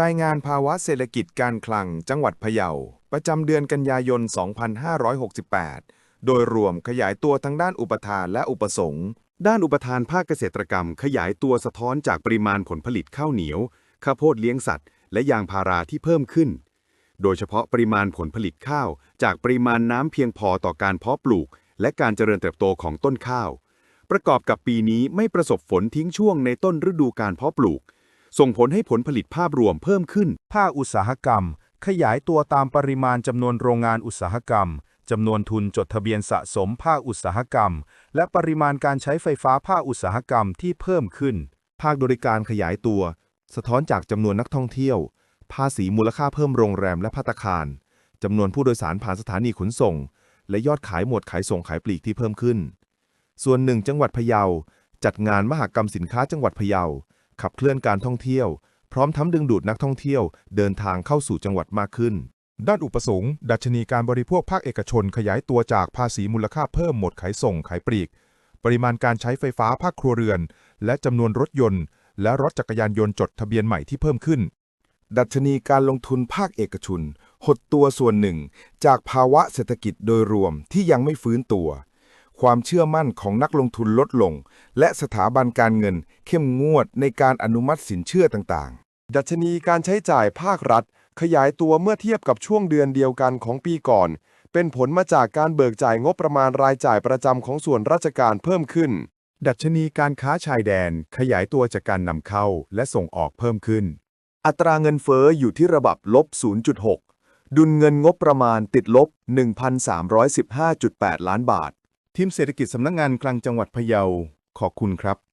รายงานภาวะเศรษฐกิจการคลังจังหวัดพะเยา ประจำเดือนกันยายน 2568 โดยรวมขยายตัวทั้งด้านอุปทานและอุปสงค์ ด้านอุปทานภาคเกษตรกรรม ขยายตัวสะท้อนจากปริมาณผลผลิตข้าวเหนียว ข้าวโพดเลี้ยงสัตว์ และยางพาราที่เพิ่มขึ้น โดยเฉพาะปริมาณผลผลิตข้าว จากปริมาณน้ำเพียงพอต่อการเพาะปลูก และการเจริญเติบโตของต้นข้าว ประกอบกับปีนี้ไม่ประสบฝนทิ้งช่วงในต้นฤดูการเพาะปลูก ส่งผลให้ผลผลิตภาพรวมเพิ่มขึ้น ภาคอุตสาหกรรม ขยายตัวตามปริมาณจำนวนโรงงานอุตสาหกรรมจำนวนทุนจดทะเบียนสะสมภาคอุตสาหกรรม และปริมาณการใช้ไฟฟ้าภาคอุตสาหกรรมที่เพิ่มขึ้น ภาคบริการขยายตัว สะท้อนจากจำนวนนักท่องเที่ยว ภาษีมูลค่าเพิ่มโรงแรมและภัตาคารจำนวนผู้โดยสารผ่านสถานีขนส่ง และยอดขายหมวดขายส่งขายปลีกที่เพิ่มขึ้น ส่วนหนึ่งจังหวัดพะเยา จัดงานมหกรรมสินค้าจังหวัดพะเยา ขับเคลื่อนการท่องเที่ยว พร้อมทั้งดึงดูดนักท่องเที่ยว เดินทางเข้าสู่จังหวัดมากขึ้น ด้านอุปสงค์ ดัชนีการบริโภคภาคเอกชนขยายตัวจากภาษีมูลค่าเพิ่มหมดขายส่งขายปลีก ปริมาณการใช้ไฟฟ้าภาคครัวเรือน และจำนวนรถยนต์ และรถจักรยานยนต์จดทะเบียนใหม่ที่เพิ่มขึ้น ดัชนีการลงทุนภาคเอกชนหดตัวส่วนหนึ่ง จากภาวะเศรษฐกิจโดยรวมที่ยังไม่ฟื้นตัว ความเชื่อมั่นของนักลงทุนลดลง และสถาบันการเงินเข้มงวดในการอนุมัติสินเชื่อต่างๆ ดัชนีการใช้จ่ายภาครัฐ ขยายตัวเมื่อเทียบกับช่วงเดือนเดียวกันของปีก่อน เป็นผลมาจากการเบิกจ่ายงบประมาณรายจ่ายประจำของส่วนราชการเพิ่มขึ้น ดัชนีการค้าชายแดน ขยายตัวจากการนำเข้าและส่งออกเพิ่มขึ้น อัตราเงินเฟ้ออยู่ที่ระดับลบ 0.6ดุลเงินงบประมาณติดลบ 1,315.8 ล้านบาท ทีมเศรษฐกิจสำนักงงานกลางจังหวัดพะเยา ขอบคุณครับ